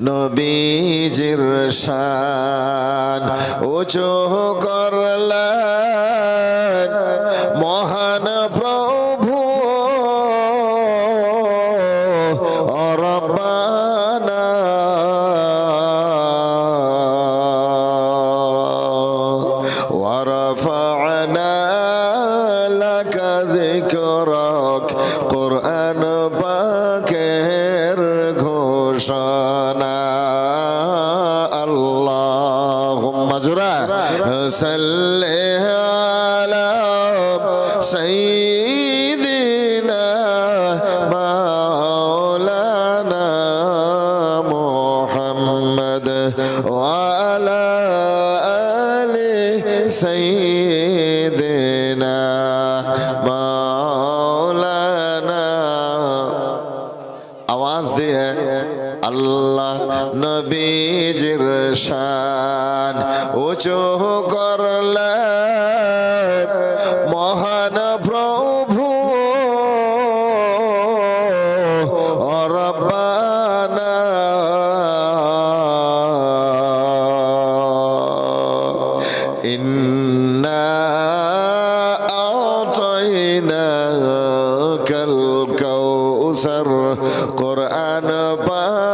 নবীজির শান উঁচু করলেন মহান প্রভু অরবানা। অরফ লাকা صل على سيدنا مولانا محمد وعلى آل سيدنا আল্লাহ নবীজির শান উঁচু করলে মহান প্রভু অরবানা ইন্না কোরআন পা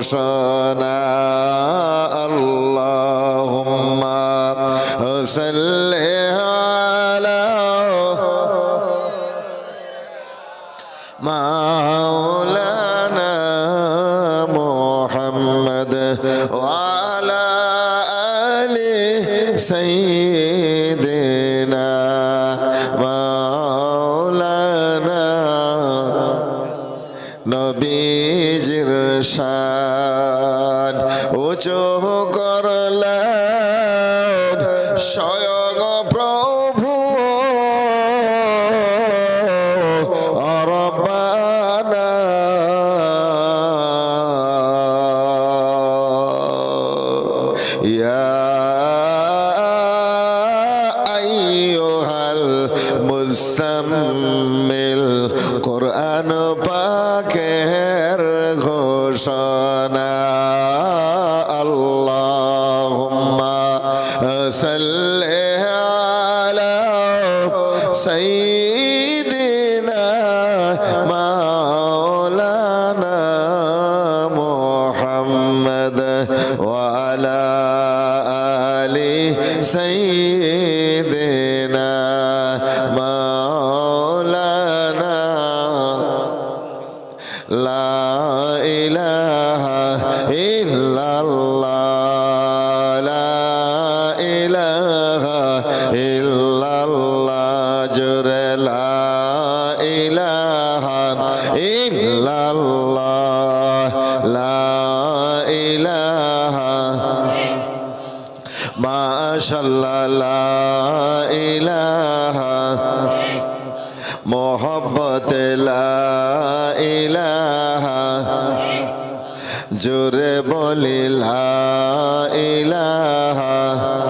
غوصنا اللهم صل على مولانا محمد وعلى آل سيدنا নবীজির শান উঁচু করলেন মুসাম্মিল কোরআন পাকের ঘোষণা আল্লাহুম্মা সাল্লি আলা সাইয়্যিদিনা মাওলানা মুহাম্মদ ওয়া আলা আলি সাইয়্যিদিনা ইল্লাল্লাহ লা ইলাহা। মাশাল্লাহ লা ইলাহা। মোহব্বত ইলাহা। জোরে বলি লা ইলাহা।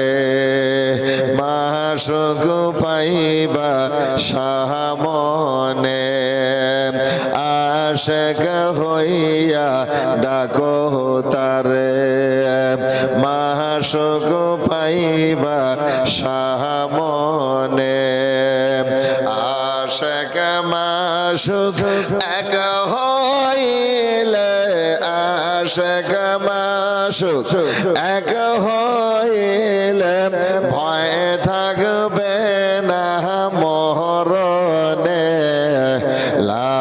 মাসুক পাইবা সামনে আশেক হইয়া ডাকো তারে। মাসুক পাইবা সামনে আশেক মাসুক এক হইলে আশেক মাসুক এক হইলে ভয় থাকবে না মহরণে লা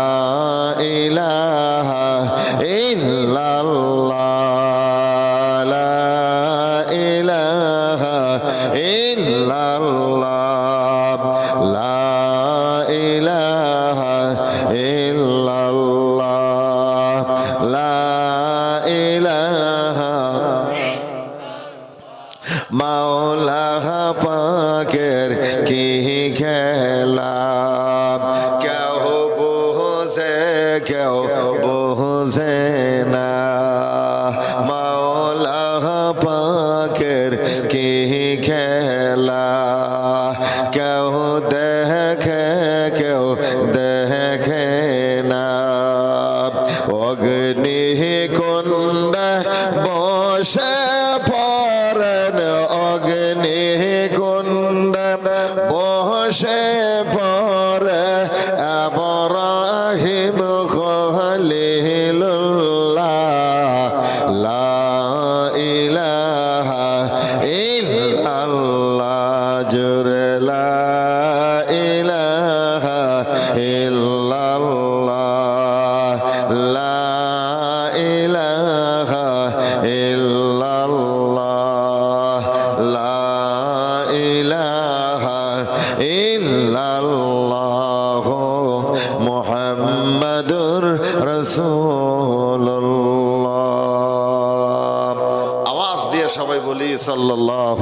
ইলাহা ইল্লাল্লাহ। খেলা। কেউ বোঝে কেউ বোঝে না। মাওলা পাকের কি খেলা? কেউ দেখে কেউ দেখে না। অগ্নি কুণ্ড বসে বসে ইল্লাল্লাহ মোহাম্মদুর রসুল্লাহ আওয়াজ দিয়ে সবাই বলি সাল্লাহ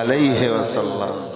আলাইহে ওয়াসাল্লাম।